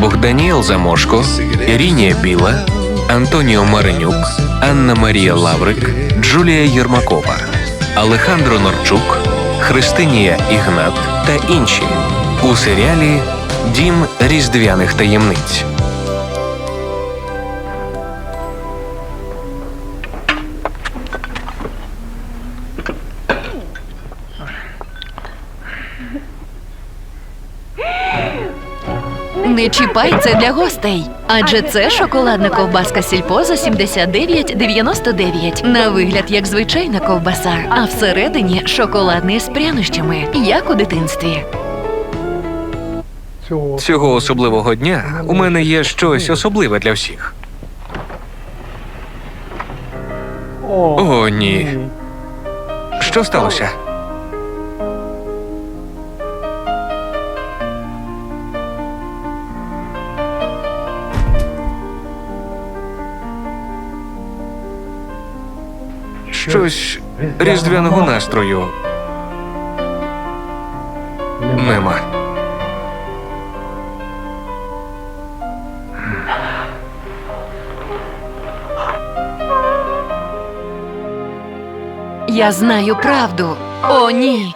Богданіел Замошко, Ірінія Біла, Антоніо Маринюк, Анна Марія Лаврик, Джулія Єрмакова, Алехандро Норчук, Христинія Ігнат та інші у серіалі Дім різдвяних таємниць. Не чіпай це для гостей. Адже це шоколадна ковбаска сільпо за 79,99. На вигляд як звичайна ковбаса, а всередині шоколадний з прянощами, як у дитинстві. цього особливого дня у мене є щось особливе для всіх. О, ні. Що сталося? Щось різдвяного настрою нема. Я знаю правду. О, ні.